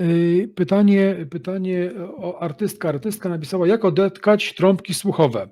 Y, Pytanie, pytanie o artystka. Artystka napisała, jak odetkać trąbki słuchowe.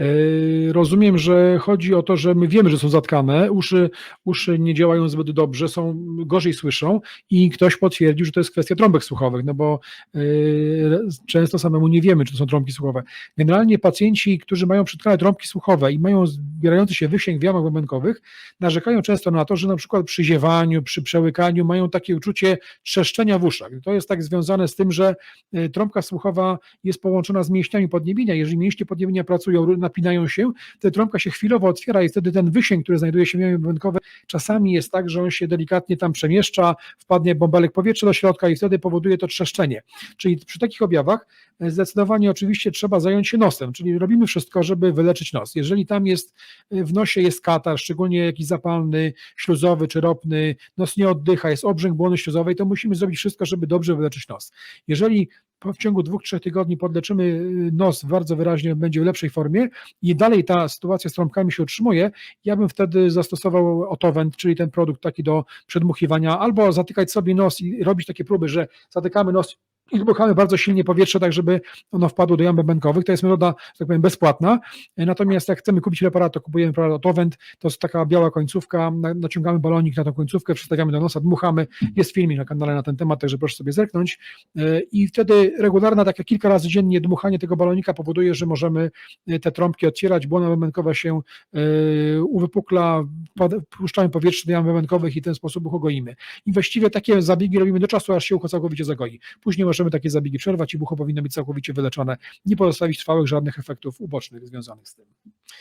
Y, Rozumiem, że chodzi o to, że my wiemy, że są zatkane, uszy, uszy nie działają zbyt dobrze, są gorzej słyszą i ktoś potwierdził, że to jest kwestia trąbek słuchowych, no bo y, często samemu nie wiemy, czy to są trąbki słuchowe. Generalnie pacjenci, którzy mają przytkane trąbki słuchowe i mają zbierający się wysięg w jamach bębenkowych, narzekają często na to, że na przykład przy ziewaniu, przy przełykaniu mają takie uczucie trzeszczenia w uszach. To jest tak związane z tym, że y, trąbka słuchowa jest połączona z mięśniami podniebienia. Jeżeli mięśnie podniebienia pracują, napinają się, to trąbka się chwilowo otwiera i wtedy ten wysięg, który znajduje się w jamie bębenkowej, czasami jest tak, że on się delikatnie tam przemieszcza, wpadnie bąbelek powietrza do środka i wtedy powoduje to trzeszczenie. Czyli przy takich objawach e, zdecydowanie oczywiście trzeba zająć się nosem, czyli robimy wszystko, żeby wyleczyć nos. Jeżeli tam jest e, w nosie jest katar, szczególnie jakiś zapalny, śluzowy czy ropny, nos nie oddycha, jest obrzęk błony śluzowej, to musimy zrobić wszystko, żeby dobrze wyleczyć nos. Jeżeli w ciągu dwóch, trzech tygodni podleczymy y, nos bardzo wyraźnie, będzie w lepszej formie i dalej ta sytuacja z trąbkami się utrzymuje, ja bym wtedy zastosował otowent, czyli ten produkt taki do przedmuchiwania, albo zatykać sobie nos i robić takie próby, że zatykamy nos i dmuchamy bardzo silnie powietrze, tak żeby ono wpadło do jam bębenkowych. To jest metoda, tak powiem, bezpłatna. Natomiast jak chcemy kupić preparat, to kupujemy preparat otowent, to jest taka biała końcówka, na- naciągamy balonik na tą końcówkę, przystawiamy do nosa, dmuchamy. Jest filmik na kanale na ten temat, także proszę sobie zerknąć. E, I wtedy regularne, takie kilka razy dziennie dmuchanie tego balonika powoduje, że możemy e, te trąbki otwierać, błona bębenkowa się e, uwypukla, puszczamy powietrze do jam bębenkowych i w ten sposób ucho goimy. I właściwie takie zabiegi robimy do czasu, aż się ucho całkowicie zagoi. Później możemy takie zabiegi przerwać i ucho powinno być całkowicie wyleczone, nie pozostawić trwałych żadnych efektów ubocznych związanych z tym.